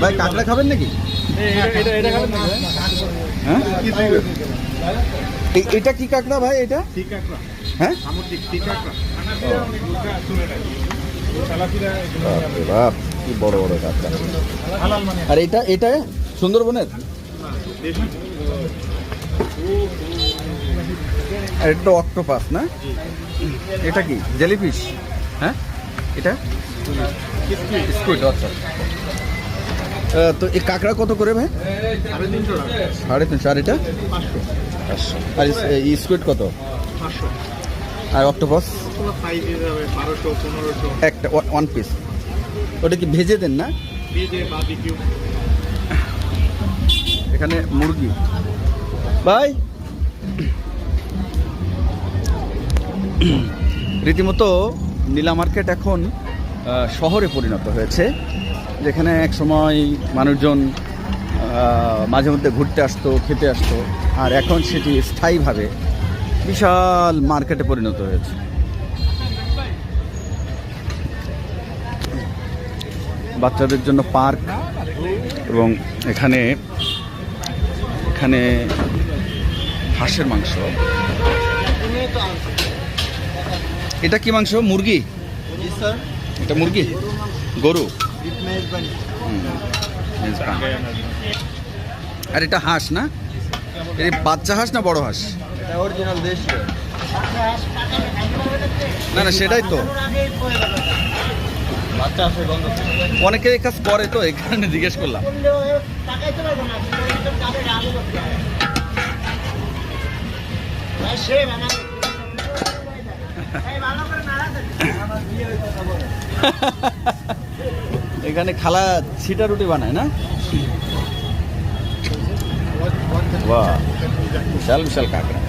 ভাই খাবেন নাকি এটা কি কাঁকড়া ভাই এটা? হ্যাঁ? কি কাঁকড়া। আর এটা এটা সুন্দরবনের? আর তো অক্টোপাস, না? এটা কি? জেলিফিশ? হ্যাঁ? এটা? স্কুইড আচ্ছা। তো এই কাঁকড়া কত করে ভাই? সাড়ে তিনশো। আর এটা? আর স্কুইড কত? আর অক্টোপাস? একটা ওয়ান পিস। ওটা কি ভেজে দেন না? এখানে মুরগি। ভাই রীতিমতো নীলা মার্কেট এখন শহরে পরিণত হয়েছে, যেখানে এক সময় মানুষজন মাঝে মধ্যে ঘুরতে আসতো, খেতে আসতো, আর এখন সেটি স্থায়ীভাবে বিশাল মার্কেটে পরিণত হয়েছে। বাচ্চাদের জন্য পার্ক এবং এখানে এখানে হাঁসের মাংস। এটা কি মাংস? মুরগি? এটা মুরগি? গরু? আর এটা হাঁস না? এই বাচ্চা হাঁস না বড় হাঁস? অরিজিনাল দেশ না না সেটাই তো। বাচ্চা অনেকে এই কাজ করে তো এই কারণে জিজ্ঞেস করলাম। এখানে খালা ছিটা রুটি বানায় না? বাহ বিশাল বিশাল কাঁকড়া।